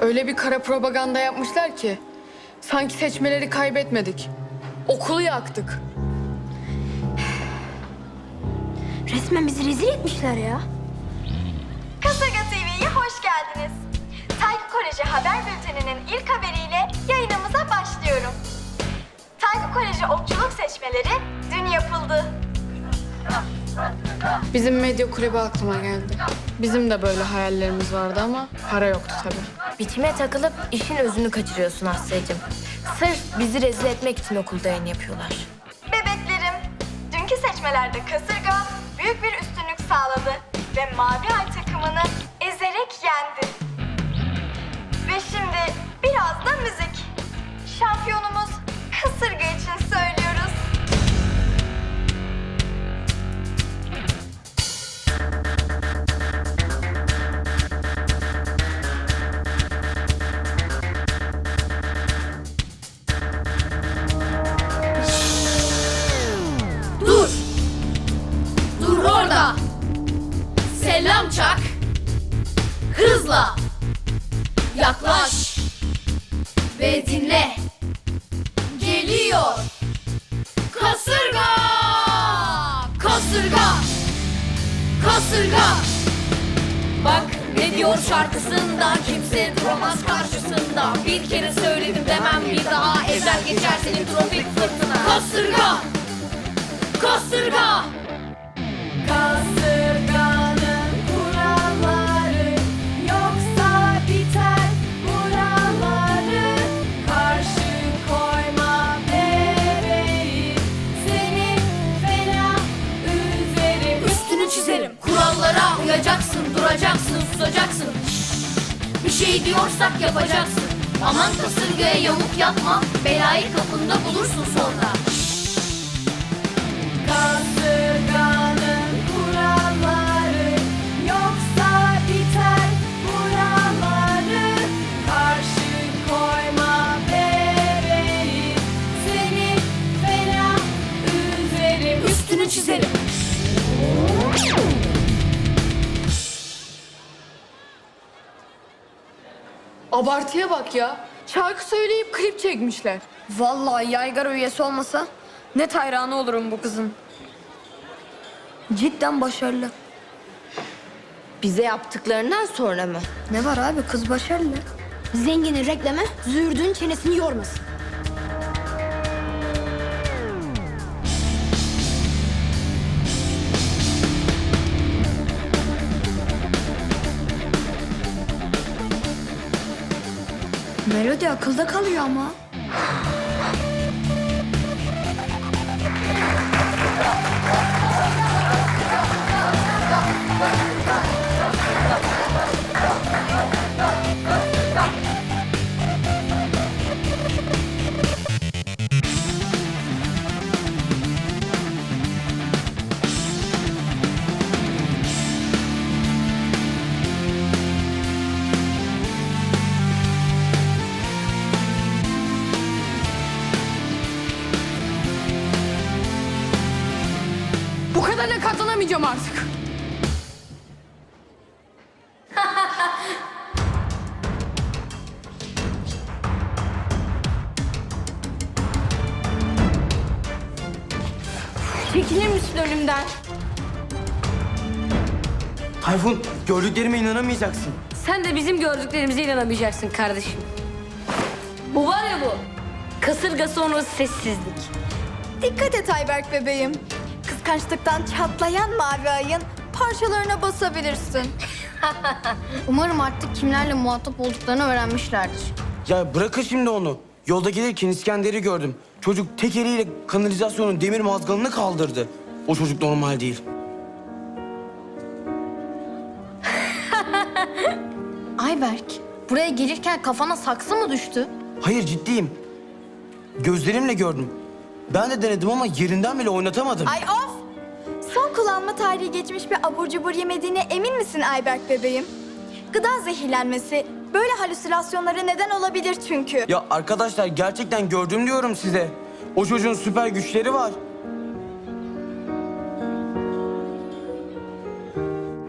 Öyle bir kara propaganda yapmışlar ki sanki seçmeleri kaybetmedik. Okulu yaktık. Resmen bizi rezil etmişler ya. Kasırga TV'ye hoş geldiniz. Tayyip Koleji Haber Bülteni'nin ilk haberiyle yayınımıza başlıyorum. Tayyip Koleji okçuluk seçmeleri dün yapıldı. Bizim medya kulübü aklıma geldi. Bizim de böyle hayallerimiz vardı ama para yoktu tabii. Bitime takılıp işin özünü kaçırıyorsun Asya'cığım. Sırf bizi rezil etmek için okulda yayın yapıyorlar. Bebeklerim, dünkü seçmelerde kasırga büyük bir üstünlük sağladı ve Mavi Ay takımını ezerek yendi. Ve şimdi Selam çak! Hızla! Yaklaş! Ve dinle! Geliyor! Kasırga! Kasırga! Kasırga! Bak ne diyor şarkısında Kimse duramaz karşısında Bir kere söyledim demem bir daha Ezer geçer senin tropik fırtına Kasırga! Kasırga! Şey diyorsak yapacaksın. Aman kasırgaya yamuk yapma Belayı kapında bulursun sonra. Kasırganın Abartıya bak ya. Şarkı söyleyip klip çekmişler. Vallahi yaygara üyesi olmasa net hayranı olurum bu kızın. Cidden başarılı. Bize yaptıklarından sonra mı? Ne var abi kız başarılı. Zenginin reklamı züğürdün çenesini yormasın. Melodi akılda kalıyor ama. Kadarına katlanamayacağım artık. Çekilir misin önümden? Tayfun gördüklerime inanamayacaksın. Sen de bizim gördüklerimize inanamayacaksın kardeşim. Bu var ya bu. Kasırga sonrası sessizlik. Dikkat et Ayberk bebeğim. Kıskançlıktan çatlayan mavi ayın parçalarına basabilirsin. Umarım artık kimlerle muhatap olduklarını öğrenmişlerdir. Ya bırakın şimdi onu. Yolda gelirken İskender'i gördüm. Çocuk tek eliyle kanalizasyonun demir mazgalını kaldırdı. O çocuk normal değil. Ayberk, buraya gelirken kafana saksı mı düştü? Hayır ciddiyim. Gözlerimle gördüm. Ben de denedim ama yerinden bile oynatamadım. Ay of! Son kullanma tarihi geçmiş bir abur cubur yemediğine emin misin Ayberk bebeğim? Gıda zehirlenmesi böyle halüsinasyonlara neden olabilir çünkü. Ya arkadaşlar gerçekten gördüm diyorum size. O çocuğun süper güçleri var.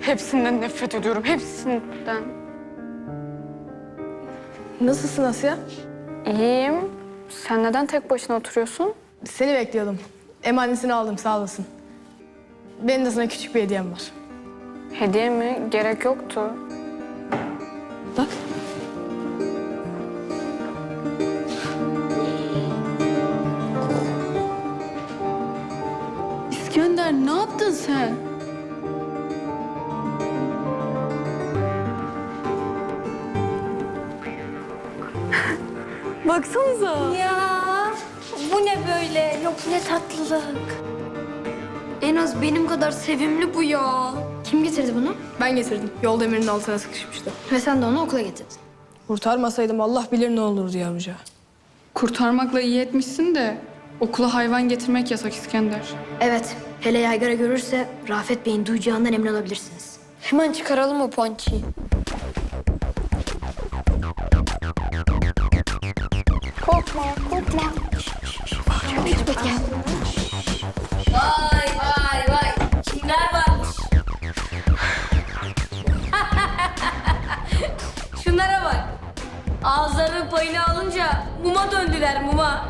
Hepsinden nefret ediyorum. Hepsinden. Nasılsın Asya? İyiyim. Sen neden tek başına oturuyorsun? Seni bekliyordum. Emanetini aldım sağ olasın. Benim de sana küçük bir hediyem var. Hediye mi? Gerek yoktu. Bak. İskender ne yaptın sen? Baksanıza. Ya bu ne böyle? Yok ne tatlılık. En az benim kadar sevimli bu ya. Kim getirdi bunu? Ben getirdim. Yol demirinin altına sıkışmıştı. Ve sen de onu okula getirdin. Kurtarmasaydım Allah bilir ne olurdu yavrucağı. Kurtarmakla iyi etmişsin de okula hayvan getirmek yasak İskender. Evet, hele yaygara görürse Rafet Bey'in duyacağından emin olabilirsiniz. Hemen çıkaralım o ponçiyi. Korkma, korkma. Şş, bekle. Vay Ağızlarının payını alınca muma döndüler muma.